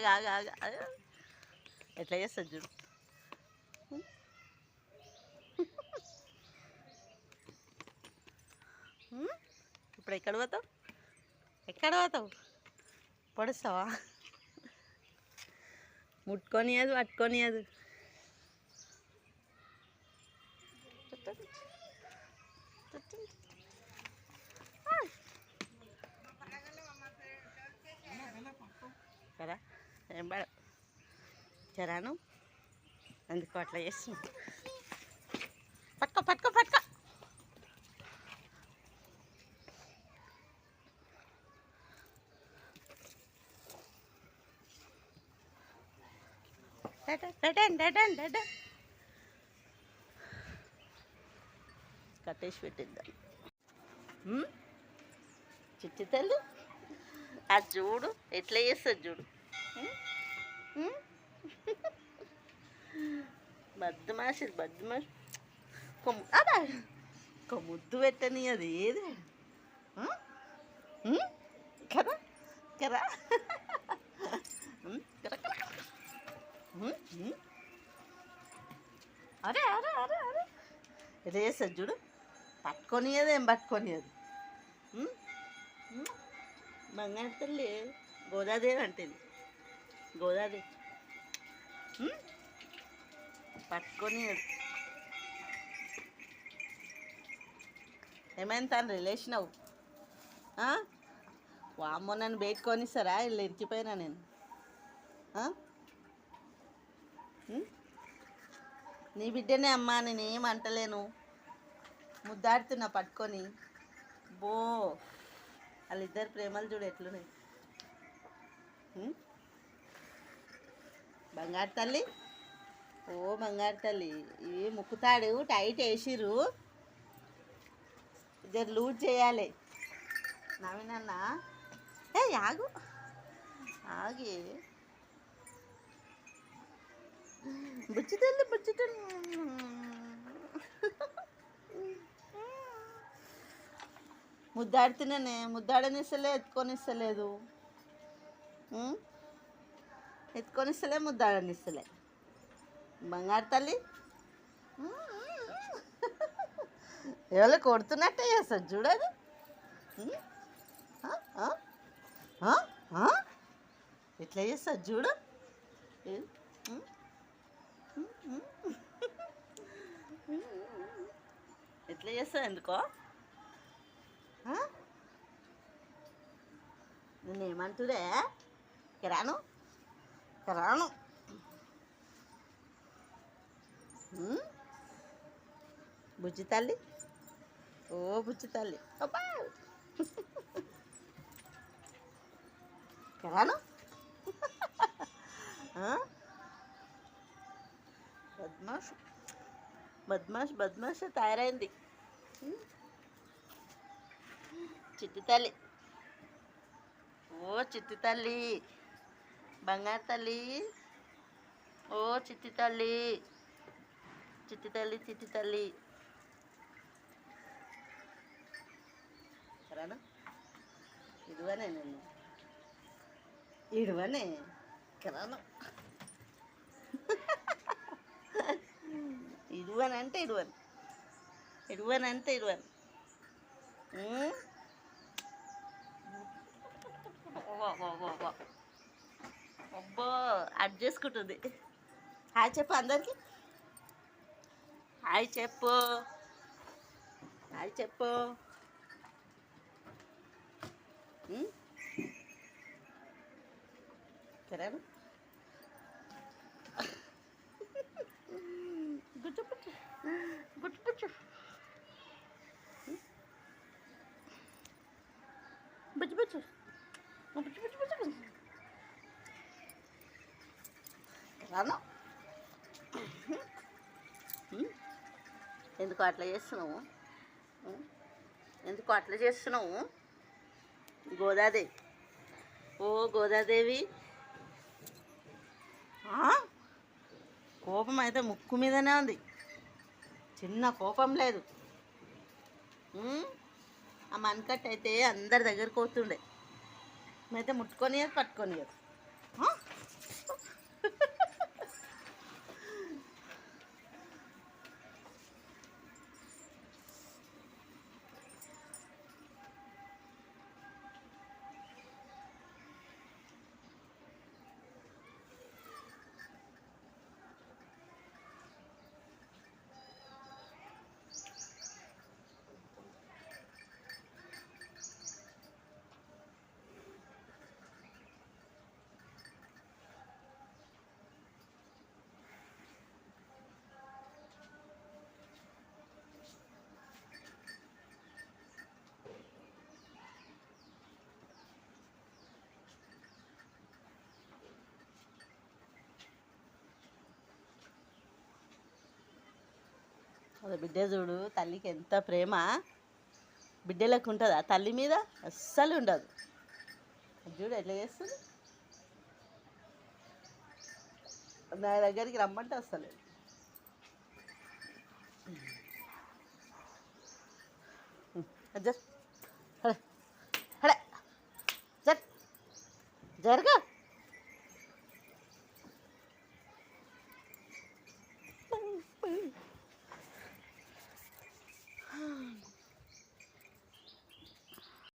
ఆగా ఆగా ఆగా ఆగా. ఎట్లా చేస్తుంది చూడు ఉమ్? ఇప్పుడు ఎక్కడ పోతావు ఎక్కడ పోతావు పొడుస్తావా ముట్టుకొనియదు పట్టుకొనియదు కదా ఏం చరాను? అందుకు అట్లా చేసి పట్టుకో పట్టుకో పట్టుకో. డటన్ డటన్ కట్టేసి పెట్టిద్దాం. చిట్టి తల్లి అది చూడు ఎట్లా చేస్తుంది చూడు. బద్దమాసి బద్దమాసి కొమ్ము అదా కొమ్ముద్దు పెట్టని అది ఏది? కదా కదా అరే అరే అరే అరే. రేస చూడు. పట్టుకొనియదు ఏం పట్టుకొనియదు. ఉమ్? బంగారు తల్లి గోదాదేవి అంటుంది గోదాది పట్టుకొని ఏమైంది తను రిలేషన్ అవు వామ్మో నన్ను బయటకొని కొనిస్తారా వీళ్ళు ఇరికిపోయినా నేను. నీ బిడ్డనే అమ్మా నేను ఏమంటలేను అంటలేను. ముద్దాడుతున్నా పట్టుకొని. బో వాళ్ళిద్దరు ప్రేమలు చూడు ఎట్లున్నాయి. బంగారు తల్లి. ఓ బంగారు తల్లి ఇవి ముక్కుతాడు టైట్ వేసిర్రు. ఇద్దరు లూజ్ చేయాలి. నవీనన్న ఏ ఆగు. ఆగి. బుచ్చి తల్లి బుచ్చి తల్లి ముద్దాడుతున్నానే ముద్దాడనిస్తలే ఎత్తుకొని ఇస్తలే ముద్దాడని ఇస్తలే బంగారు తల్లి ఎవరో కొడుతున్నట్టే చేస్తారు చూడదు ఎట్లా చేస్తారు చూడు ఎట్లా చేస్తావు ఎందుకో ఆ? నేనేమంటురే రాను రాను. బుజ్జి తల్లి? ఓ బుజ్జి తల్లి. అబ్బా! రాను? బద్మాష్. బద్మాష్ బద్మాష్ తయారైంది. చిట్టి తల్లి. ఓ చిట్టి తల్లి. బంగారు తల్లి ఓ చిట్టి తల్లి చిట్టి తల్లి చిట్టి తల్లి రాను ఇడువనే నేను ఇడువనే రాను ఇడువనంటే ఇడువను ఇడువనంటే ఇడువను చేసుకుంటుంది. హాయ్ చెప్పు అందరికి. హాయ్ చెప్పు. హాయ్ చెప్పు. సరే కిరణ్. గుట్టు పుట్టు గుట్టు బుజ్జు ఎందుకు అట్లా చేస్తున్నావు? ఎందుకు అట్లా చేస్తున్నావు? గోదాదేవి. ఓ గోదాదేవి. కోపం అయితే ముక్కు మీదనే ఉంది. చిన్న కోపం లేదు. ఆ మనకట్ అయితే అందరి దగ్గరకు పోతుండే. మేమైతే ముట్టుకొని పట్టుకొని అది బిడ్డ చూడు తల్లికి ఎంత ప్రేమ. బిడ్డలకు ఉంటుందా? తల్లి మీద అస్సలు ఉండదు. చూడు ఎట్లా చేస్తుంది? నా దగ్గరికి రమ్మంటే అస్సలు జర్ హడే హడే జరగా.